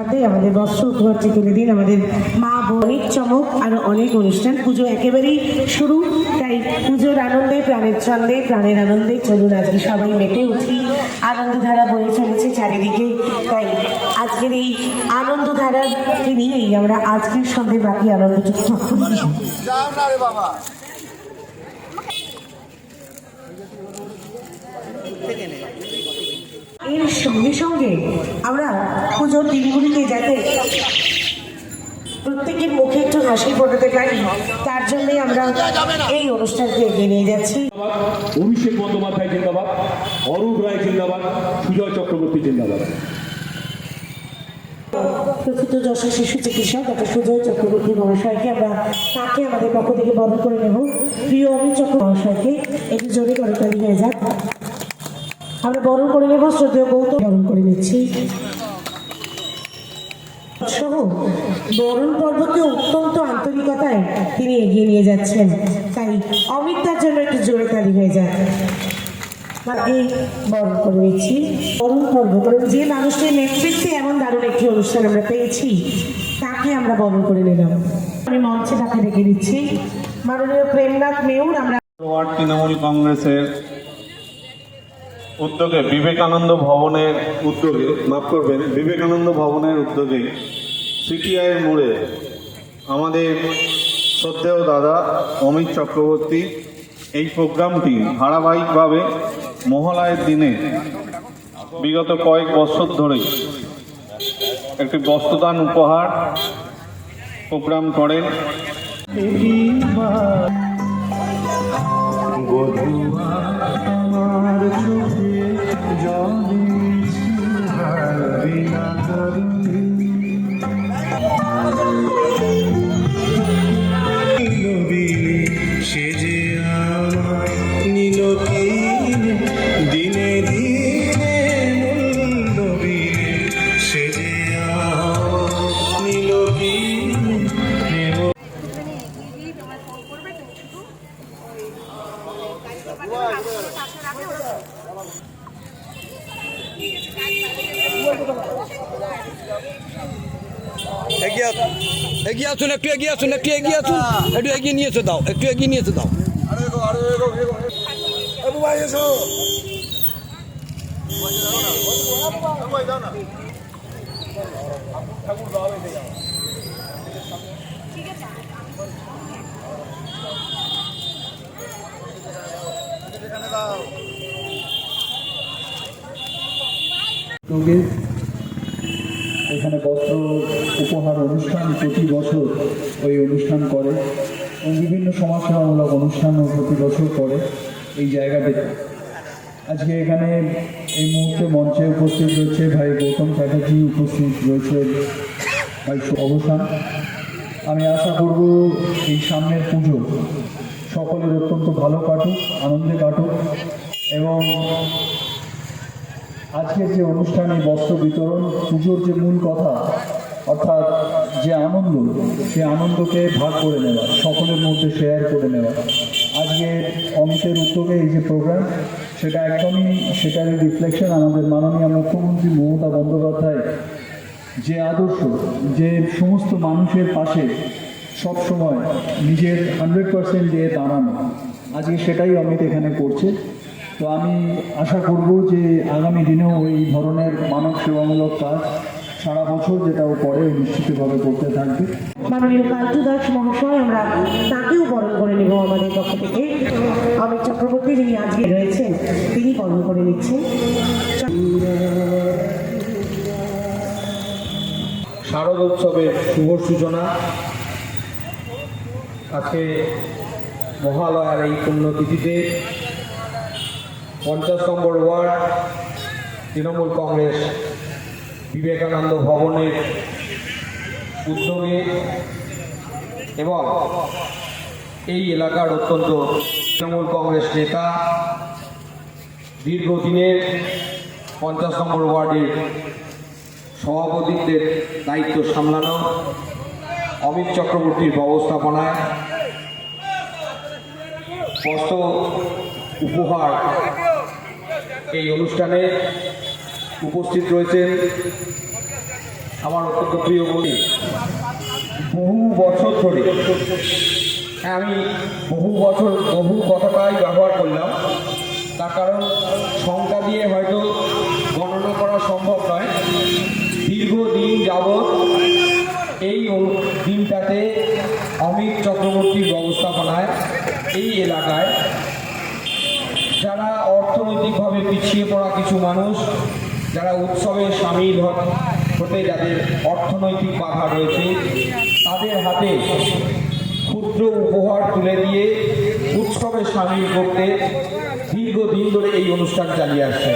আমাদের বস্ত্র উপহারটি তুলে দিন। আমাদের মা বোন, অনেক চমক আর অনেক অনুষ্ঠান। পুজো একেবারেই শুরু। তাই পুজোর আনন্দে, প্রাণের ছন্দে, প্রাণের আনন্দে চলুন আজকে সবাই মেতে উঠি। আনন্দধারা বয়ে চলেছে চারিদিকে। তাই আজকের এই আনন্দধারাকে নিয়েই আমরা আজকের সন্ধে বাকি রে বাবা। এর সঙ্গে সঙ্গে আমরা পুজোর দিনগুলিকে যাতে প্রত্যেকের মুখে একটু হাসি ফোটাতে পারি তার জন্যই আমরা এই অনুষ্ঠানকে এগিয়ে নিয়ে যাচ্ছি। অভিষেক বন্দ্যোপাধ্যায় জিন্দাবাদ অরূপ রায় জিন্দাবাদ সুজয় চক্রবর্তী জিন্দাবাদ। প্রকৃত যশোর শিশু চিকিৎসক ডক্টর সুজয় চক্রবর্তী মহাশয়কে আমরা তাকে আমাদের পক্ষ থেকে বরণ করে নেব। প্রিয় অমিত চক্র মহাশয়কে একটু জোরে করতালি হয়ে যাক আমরা বরণ করে নেব, শ্রদ্ধেয় গৌতম বরণ করে নিচ্ছি। বরণ পর্বকে অত্যন্ত আন্তরিকতায় তিনি এগিয়ে নিয়ে যাচ্ছেন। তাই অমিত তার জন্য একটু জোরে তালি হয়ে যায়। বরণ বরণ পর্ব, কারণ যে মানুষটির নেতৃত্বে এমন দারুণ একটি অনুষ্ঠান আমরা পেয়েছি, তাকে আমরা বরণ করে নিলাম। আমি মঞ্চে তাকে রেখে দিচ্ছি মাননীয় প্রেমনাথ মেয়র, আমরা তৃণমূল কংগ্রেসের উদ্যোগে বিবেকানন্দ ভবনের উদ্যোগে মাফ করবেন বিবেকানন্দ ভবনের উদ্যোগে সিটিআইয়ের মোড়ে আমাদের শ্রদ্ধেয় দাদা অমিত চক্রবর্তী এই প্রোগ্রামটি ধারাবাহিকভাবে মহালয়ের দিনে বিগত কয়েক বছর ধরে একটি বস্ত্রদান উপহার প্রোগ্রাম করেন। এগিয়ে আসুন এগিয়ে আসুন একটু এগিয়ে আসুন একটু এগিয়ে আসুন একটু এগিয়ে নিয়ে এসে দাও একটু এগিয়ে নিয়ে এসে দাও। এখানে দাও বস্ত্র উপহার অনুষ্ঠান প্রতি বছর ওই অনুষ্ঠান করে এবং বিভিন্ন সমাজসেবামূলক অনুষ্ঠানও প্রতি বছর করে এই জায়গাটিতে আজকে এখানে এই মুহূর্তে মঞ্চে উপস্থিত রয়েছে ভাই গৌতম চ্যাটার্জি, উপস্থিত রয়েছে ভাই অবসান। আমি আশা করব এই সামনের পুজো সকলের অত্যন্ত ভালো কাটুক, আনন্দে কাটুক এবং আজকের যে অনুষ্ঠানে বস্ত্র বিতরণ, পুজোর যে মূল কথা, অর্থাৎ যে আনন্দ সে আনন্দকে ভাগ করে নেওয়া, সকলের মধ্যে শেয়ার করে নেওয়া। আজকে অমিতের উদ্যোগে এই যে প্রোগ্রাম সেটা একদমই, সেটারই রিফ্লেকশন আমাদের মাননীয় মুখ্যমন্ত্রী মমতা বন্দ্যোপাধ্যায়, যে আদর্শ, যে সমস্ত মানুষের পাশে সব সময় নিজের হান্ড্রেড পার্সেন্ট দিয়ে দাঁড়ানো। আজকে সেটাই অমিত এখানে করছে। তো আমি আশা করব যে আগামী দিনেও এই ধরনের মানব সেবামূলক কাজ সারা বছর যেটা ও করে নিশ্চিতভাবে করতে থাকবে। মাননীয় কালটু দাস মহাশয় আমরা তাকেও বরণ করে নেব আমাদের পক্ষ থেকে। অমিত চক্রবর্তী যিনি আজকে রয়েছেন তিনি বরণ করে নিচ্ছেন। শারদোৎসবের শুভ সূচনা। আজকে মহালয়ার এই পুণ্যতিথিতে পঞ্চাশ নম্বর ওয়ার্ড, তৃণমূল কংগ্রেস বিবেকানন্দ ভবনের উদ্যোগে এবং এই এলাকার অত্যন্ত তৃণমূল কংগ্রেস নেতা দীর্ঘদিনের পঞ্চাশ নম্বর ওয়ার্ডের সভাপতিত্বের দায়িত্ব সামলানো অমিত চক্রবর্তীর ব্যবস্থাপনায় বস্ত্র উপহার। এই অনুষ্ঠানে উপস্থিত রয়েছেন আমার অত্যন্ত প্রিয় বলি বহু বছর ধরে হ্যাঁ আমি বহু বছর, বহু কথাটাই ব্যবহার করলাম। তার কারণ সংখ্যা দিয়ে হয়তো গণনা করা সম্ভব নয়। দীর্ঘদিন যাবৎ এই দিনটাতে অমিত চক্রবর্তীর ব্যবস্থাপনায় এই এলাকায় যারা অর্থনৈতিকভাবে পিছিয়ে পড়া কিছু মানুষ, যারা উৎসবে সামিল হতে যাদের অর্থনৈতিক বাধা রয়েছে, তাদের হাতে ক্ষুদ্র উপহার তুলে দিয়ে উৎসবে সামিল করতে দীর্ঘদিন ধরে এই অনুষ্ঠান চালিয়ে আসছে।